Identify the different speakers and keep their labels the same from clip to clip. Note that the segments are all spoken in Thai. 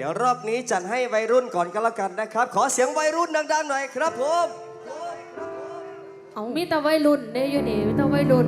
Speaker 1: เดี๋ยวรอบนี้จัดให้วัยรุ่นก่อนก็แล้วกันนะครับ ขอเสียงวัยรุ่นดังๆหน่อยครับผม
Speaker 2: เอามีแต่วัยรุ่นเด้อยู่นี่มีแต่วัยรุ่น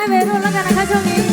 Speaker 3: ให้วัยรุ่นแล้วกันนะคะช่วงนี้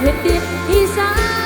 Speaker 3: เพ็
Speaker 2: ดดินอีสาน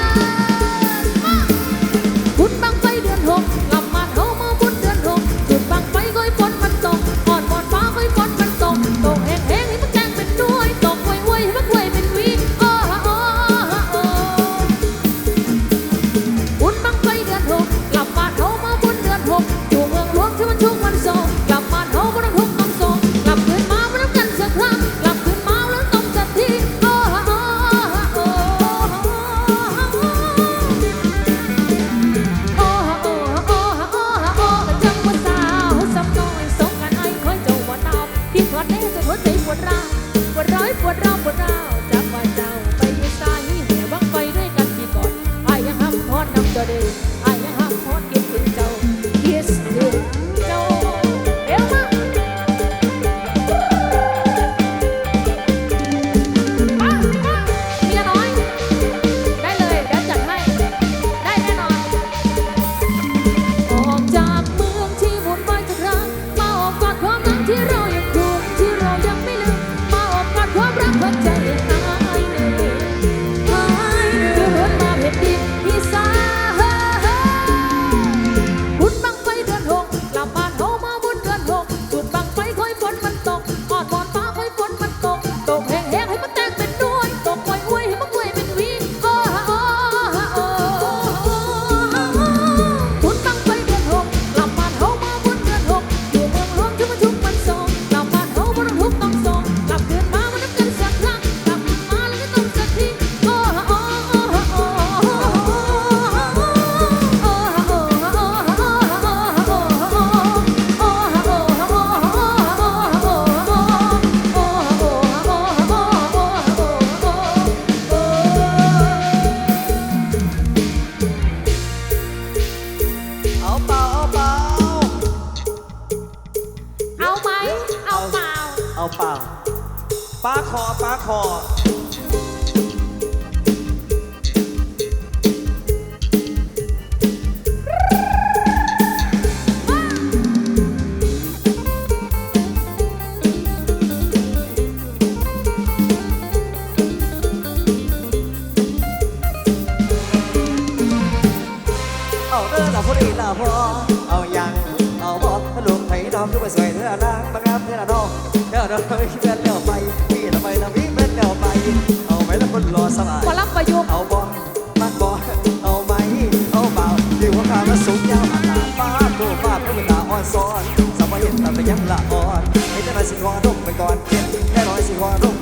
Speaker 2: สวยเท่านั้นบางงามเท่านั้นน้องเท่า
Speaker 1: นั้นเพื่อนเลี้ยวไปพี่ทำไมทำพี่เพื่อนเลี้ยวไป เอาไหมละคนรอสบาย
Speaker 2: พอรับประยุกต์
Speaker 1: เอาบอมันบอเอาไหมเอาเบาดิวขามาสูงยาวมาตาฟ้าโตฟ้าเพื่อนตาอ่อนซ้อนสมัยเห็นตาไปยังละอ่อนไม่ได้มาสิคอนุ่มไปก่อนเพียนแค่น้อยสิคอนุ่มไปก่อนเ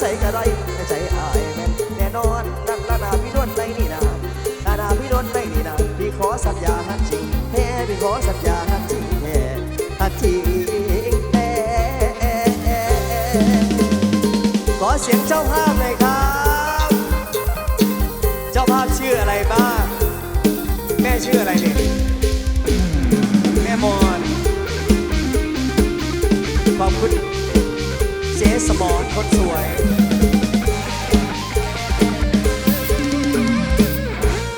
Speaker 1: ใส่กระไรใจอายแม่นแน่นอนนั่นละนาพี่นวลในนี่นะนานาพี่นวลในนี่นะพี่ขอสัญญาฮักจริงแท้พี่ขอสัญญาฮักจริงแท้ฮักจริงแท้ขอเสียงเจ้าภาพหน่อยครับ เจ้าภาพชื่ออะไรบ้างแม่ชื่ออะไรเนี่ย สมอนคนสวย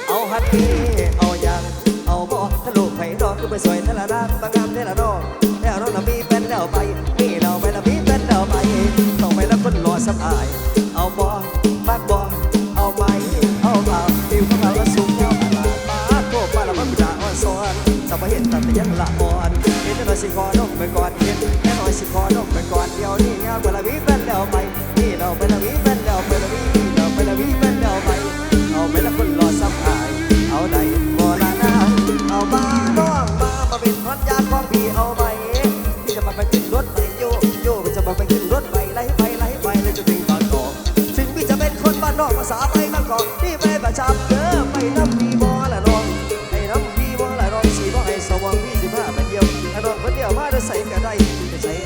Speaker 1: เอาฮัตตี้เอายังเอาบอถ้าลูกไผ่ดอกก็ไปสวยทะละด้านบางงามเทละดอกแล้วน้องน่ะมีเป็นแล้วไปนี่เราไปละมีเป็นแล้วไปต้องไปแล้วคนรอสบาย เอาบอบ้านบอเอาไหมเอาเปล่าดิวเข้ามาว่าสูงยาวตลาดมาโคบมาละมันด่าอ่อนซ้อนสมัยเห็นแต่แต่ยังละอ่อน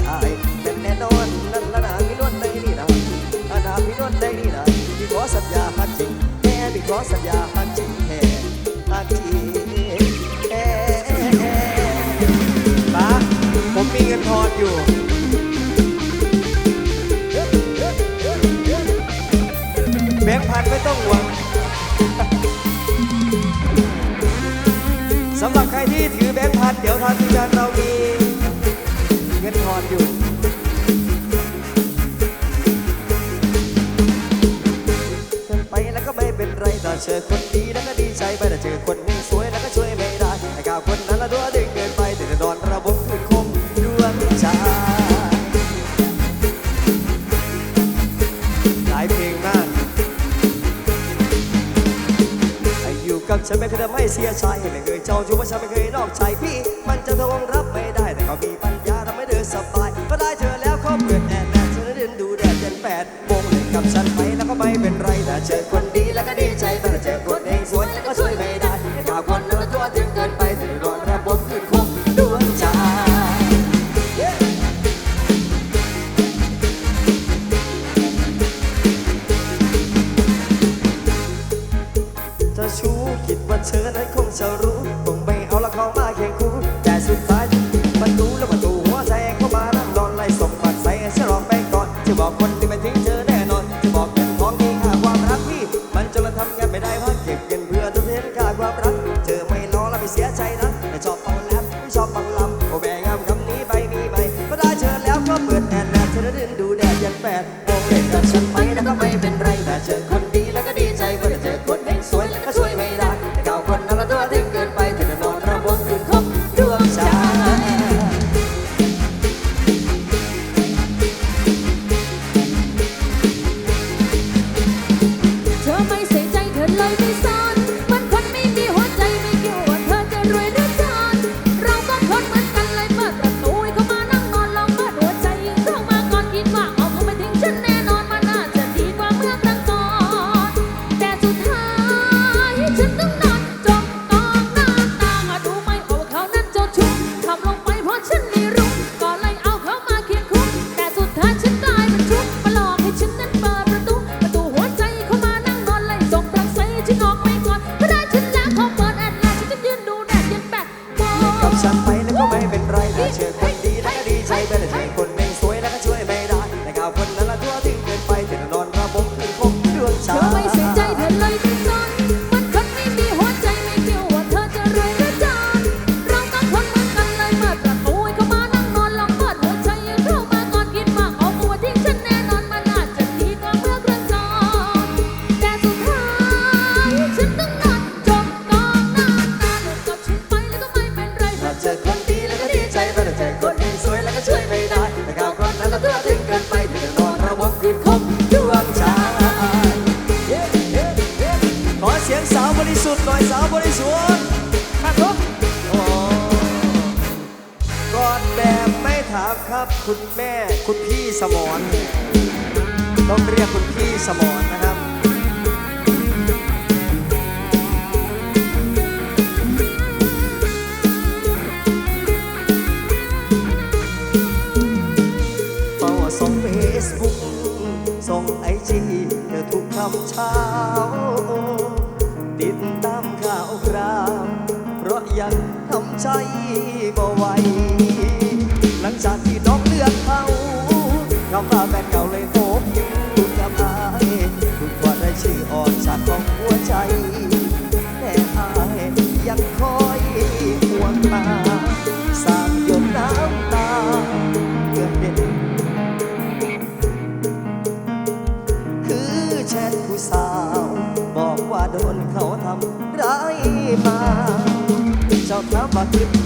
Speaker 1: อายเป็นแน่นอนนั่นละนาพี่นวลในนี่นะนาพี่นวลในนี่นะพี่ขอสัญญาฮักจริงแค่พี่ขอสัญญาฮักจริงแค่ฮักจริงแค่ป้าผมมีเงินทอนอยู่แบงค์พันไม่ต้องหวัง เจอคนดีแล้วก็ดีใจไปแต่เจอคนไม่สวยแล้วก็ช่วยไม่ได้แต่ก้าวคนนั้นละดัวดึงเกินไปแต่จะโดนระบบคืนคมดวงใจหลายเพลงมากให้อยู่กับฉันไม่เคยทำให้เสียใจไม่เคยเจ้าชู้ว่าฉันไม่เคยนอกใจพี่ มันจะทวงรับไม่ได้แต่ก็มีปัญญาทำให้เธอสบายก็ได้เธอแล้วเขาเปิดแอร์แดดฉันเดินดูแดดเย็นแปดโมงเลยกับฉันไปแล้วก็ไม่เป็นไรแต่เจอคน คุณแม่คุณพี่สมอนต้องเรี
Speaker 2: ยกคุ
Speaker 1: ณพี่สมรนะครับเฝ้าส่งเฟซบุ๊กส่งไอจีเธอทุกคำเช้า ติดตามข่าวคราว เพราะยังทำใจบ่ไหว I'm a tip.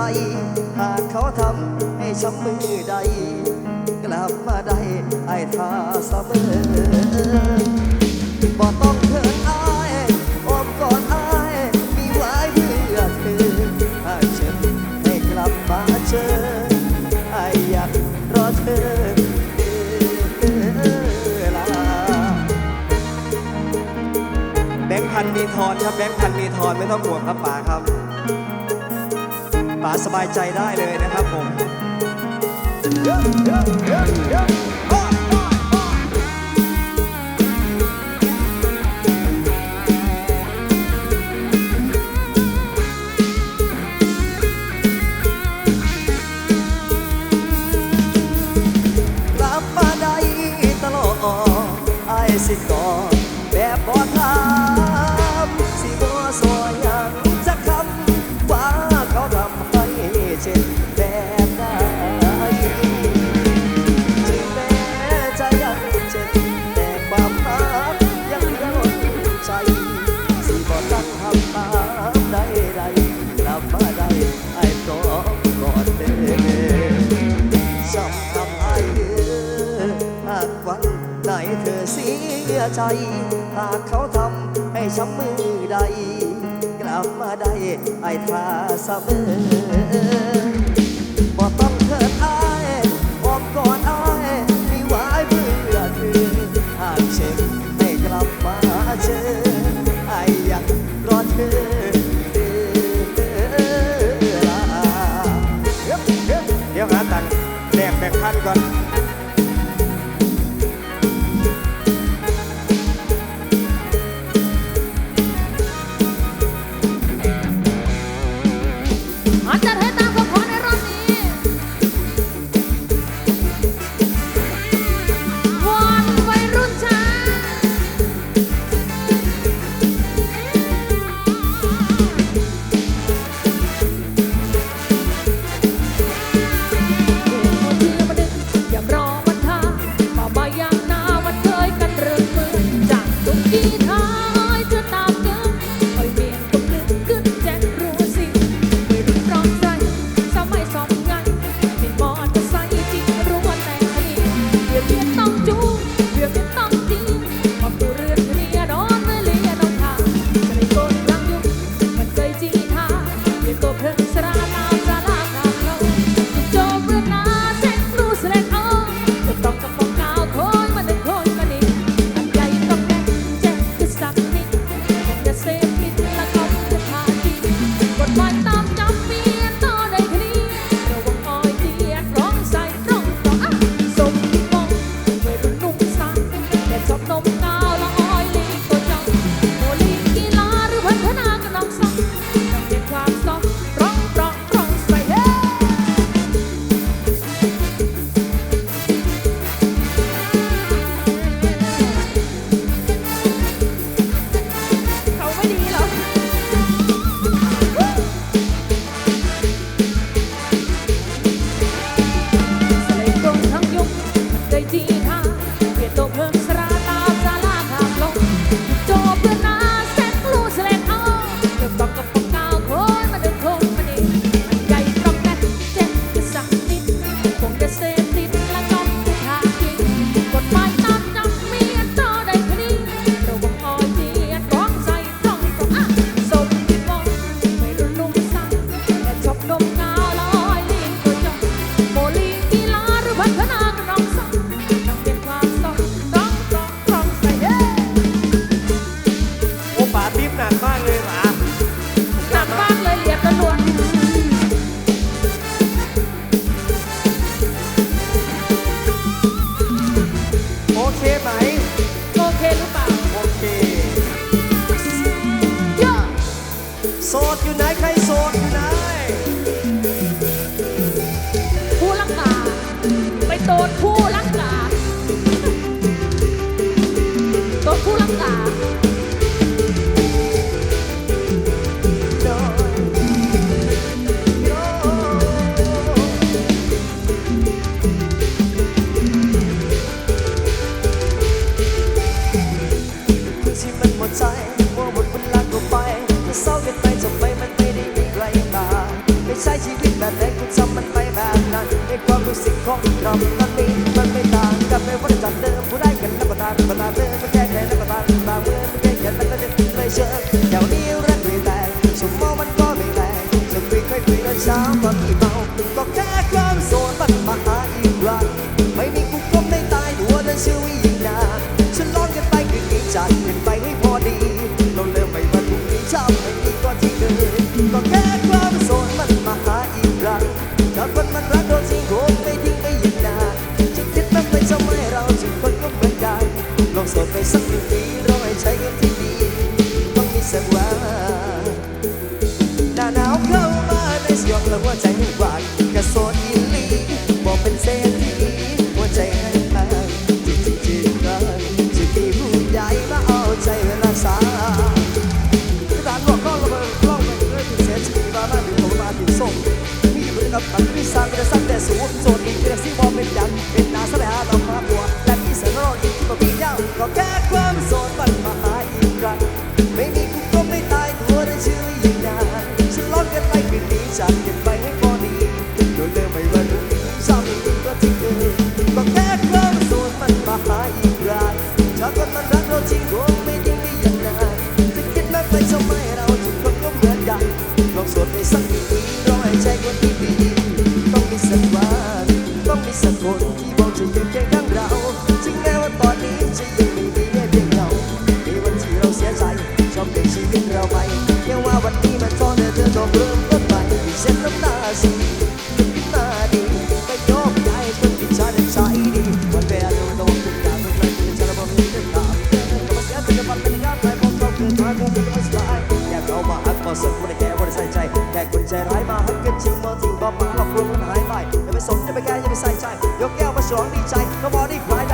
Speaker 1: ใจ หากเขาทำให้ช้ำมือใด กลับมาได้ไอ้ทาเสมอบ่ต้องเขินอายอมก่อนอายมีไว้เพื่อเธอหากฉันให้กลับมาเจอไอ้อยากรอเธอแบงค์พันมีทอนครับแบงค์พันมีทอนไม่ต้องห่วงครับป๋าครับ ป๋าสบายใจได้เลยนะครับผม ใจ หากเขาทำให้ช้ำมือใด กลับมาได้ไอ้ท่าเสมอบ่ต้องเถิดอายอ้อมก่อนอายมีไว้เพื่อเธอหากเช็คให้กลับมาเจอไอ้ยังรอเธอเดี๋ยวหาตังแลกแบ่งพันก่อน
Speaker 2: เอามาอัดมาสึกไม่
Speaker 1: ได้แก้ไม่ได้ใส่ใจแค่คนใจร้ายมาหักกันจริงมอทิ้งบอมาหลอกลวงมันหายไปอย่าไปสนอย่าไปแก้อย่าไปใส่ใจ ยกแก้วมาฉลองดีใจก็บอดี้คล